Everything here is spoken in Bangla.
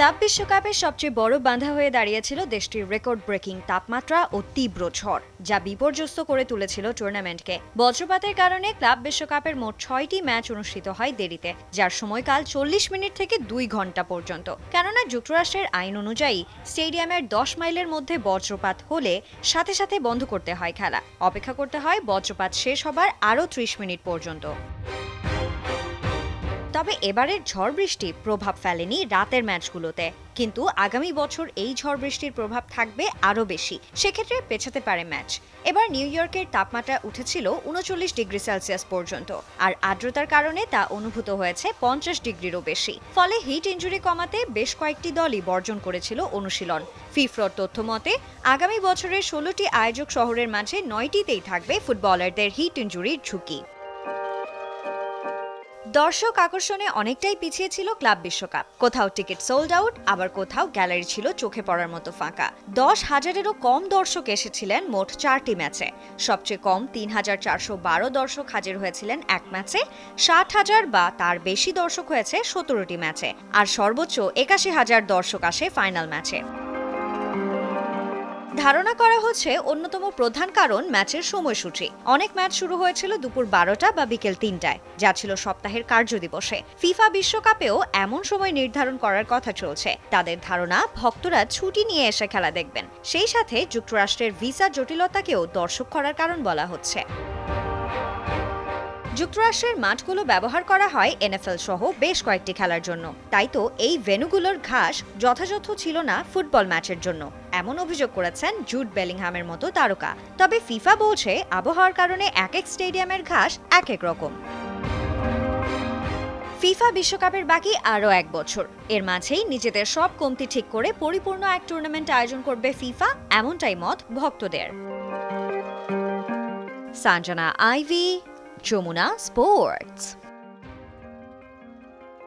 ক্লাব বিশ্বকাপের সবচেয়ে বড় বাধা হয়ে দাঁড়িয়েছিল দেশটির রেকর্ড ব্রেকিং তাপমাত্রা ও তীব্র ঝড়, যা বিপর্যস্ত করে তুলেছিল টুর্নামেন্টকে বজ্রপাতের কারণে ক্লাব বিশ্বকাপের মোট ছয়টি ম্যাচ অনুষ্ঠিত হয় দেরিতে, যার সময়কাল চল্লিশ মিনিট থেকে দুই ঘণ্টা পর্যন্ত। কেননা যুক্তরাষ্ট্রের আইন অনুযায়ী, স্টেডিয়ামের দশ মাইলের মধ্যে বজ্রপাত হলে সাথে সাথে বন্ধ করতে হয় খেলা। অপেক্ষা করতে হয় বজ্রপাত শেষ হবার আরও ত্রিশ মিনিট পর্যন্ত। তবে এবারের ঝড় বৃষ্টি প্রভাব ফেলেনি রাতের ম্যাচগুলোতে। কিন্তু আগামী বছর এই ঝড় বৃষ্টির প্রভাব থাকবে আরও বেশি। সেক্ষেত্রে পেছাতে পারে ম্যাচ। এবার নিউ ইয়র্কের তাপমাত্রা উঠেছিল উনচল্লিশ ডিগ্রি সেলসিয়াস পর্যন্ত। আর আর্দ্রতার কারণে তা অনুভূত হয়েছে পঞ্চাশ ডিগ্রিরও বেশি। ফলে হিট ইঞ্জুরি কমাতে বেশ কয়েকটি দলই বর্জন করেছিল অনুশীলন। ফিফ্রর তথ্য মতে, আগামী বছরের ষোলোটি আয়োজক শহরের মাঝে নয়টিতেই থাকবে ফুটবলারদের হিট ইঞ্জুরির ঝুঁকি। দর্শক আকর্ষণে অনেকটাই পিছিয়ে ছিল ক্লাব বিশ্বকাপ। কোথাও টিকিট সোল্ড আউট আবার কোথাও গ্যালারি ছিল চোখে পড়ার মতো ফাঁকা। দশ হাজারেরও কম দর্শক এসেছিলেন মোট চারটি ম্যাচে। সবচেয়ে কম তিন হাজার চারশো বারো দর্শক হাজির হয়েছিলেন এক ম্যাচে, ষাট হাজার বা তার বেশি দর্শক হয়েছে সতেরোটি ম্যাচে। আর সর্বোচ্চ একাশি হাজার দর্শক আসে ফাইনাল ম্যাচে ধারণা করা হচ্ছে অন্যতম প্রধান কারণ ম্যাচের সময়সূচি। অনেক ম্যাচ শুরু হয়েছিল দুপুর বারোটা বা বিকেল তিনটায়। যা ছিল সপ্তাহের কার্যদিবসে ফিফা বিশ্বকাপেও এমন সময় নির্ধারণ করার কথা চলছে। তাদের ধারণা, ভক্তরা ছুটি নিয়ে এসে খেলা দেখবেন। সেই সাথে যুক্তরাষ্ট্রের ভিসা জটিলতাকেও দর্শক করার কারণ বলা হচ্ছে। যুক্তরাষ্ট্রের মাঠগুলো ব্যবহার করা হয় এনএফএল সহ বেশ কয়েকটি খেলার জন্য। তাই তো এই ভেনুগুলোর ঘাস যথাযথ ছিল না ফুটবল ম্যাচের জন্য, এমন অভিযোগ করেছেন জুট বেলিংহামের মতো তারকা। তবে ফিফা বলছে, আবহাওয়ার কারণে এক এক স্টেডিয়ামের ঘাস এক এক রকম। ফিফা বিশ্বকাপের বাকি আরও এক বছর। এর মাঝেই নিজেদের সব কমতি ঠিক করে পরিপূর্ণ এক টুর্নামেন্ট আয়োজন করবে ফিফা, এমনটাই মত ভক্তদের। Sanjana Ivy Jomuna Sports.